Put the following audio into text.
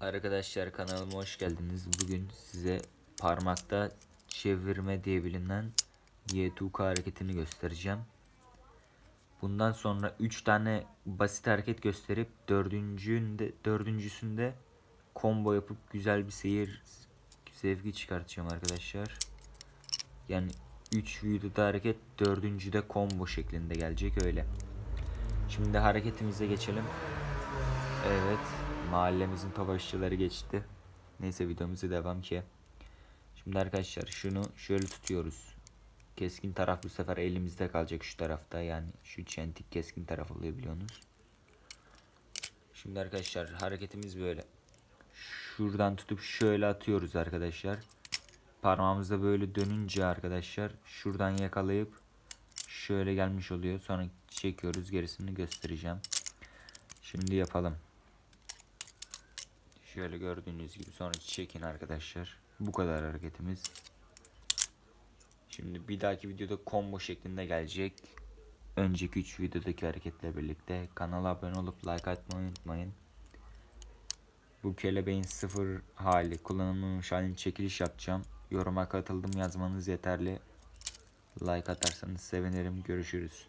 Arkadaşlar kanalıma hoş geldiniz. Bugün size parmakta çevirme diye bilinen Y2K hareketini göstereceğim. Bundan sonra 3 tane basit hareket gösterip dördüncünde, dördüncüsünde combo yapıp güzel bir seyir zevki çıkartacağım arkadaşlar. Yani 3 videoda hareket dördüncüde combo şeklinde gelecek öyle. Şimdi hareketimize geçelim. Evet. Mahallemizin topaşçıları geçti. Neyse videomuza devam ki. Şimdi arkadaşlar şunu şöyle tutuyoruz. Keskin taraf bu sefer elimizde kalacak şu tarafta. Yani şu çentik keskin taraf oluyor biliyorsunuz. Şimdi arkadaşlar hareketimiz böyle. Şuradan tutup şöyle atıyoruz arkadaşlar. Parmağımızda böyle dönünce arkadaşlar şuradan yakalayıp şöyle gelmiş oluyor. Sonra çekiyoruz gerisini göstereceğim. Şimdi yapalım. Şöyle gördüğünüz gibi sonra çekin arkadaşlar. Bu kadar hareketimiz. Şimdi bir dahaki videoda combo şeklinde gelecek. Önceki 3 videodaki hareketle birlikte. Kanala abone olup like atmayı unutmayın. Bu kelebeğin sıfır hali kullanılmamış halini çekiliş yapacağım. Yoruma katıldım yazmanız yeterli. Like atarsanız sevinirim. Görüşürüz.